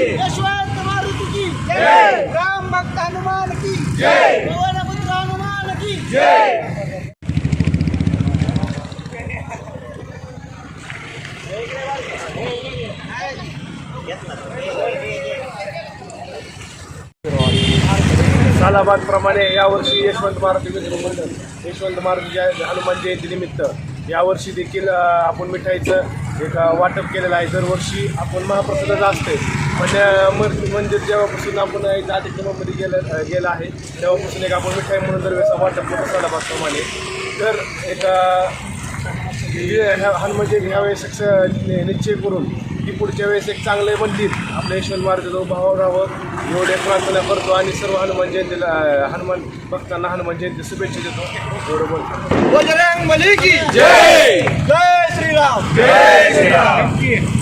यशवंत मारुती की. जय. राम भक्त हनुमान की. जय. पवन पुत्र हनुमान की. जय. सालाबादप्रमाणे यावर्षी यशवंत मंडळ यशवंत मारुती जय- हनुमान जयंतीनिमित्त यावर्षी देखील आपण मिठाईचं एक वाटप केलेलं आहे. दरवर्षी आपण महाप्रसादाचं असते पण अ, मर- मंदिर जेव्हापासून आपण एक कार्यक्रमामध्ये गेलं गेलं आहे तेव्हापासून एक आपण मिठाई म्हणून दरवेळेस वाटप करतो प्रमाणे तर एक हनुमान हनुमानचे म्हणजे ह्या वेळेस एक निश्चय करून की पुढच्या वेळेस एक चांगलं मंदिर आपल्या यशवंत महाराजाजवळ भावाभावावर एवढ्या प्रार्थना करतो आणि सर्व हनुमान जयंतीला हनुमान भक्तांना हनुमान जयंती शुभेच्छा देतो. बरोबर बजरंग मलिकी जय! जय श्रीराम. जय श्रीराम.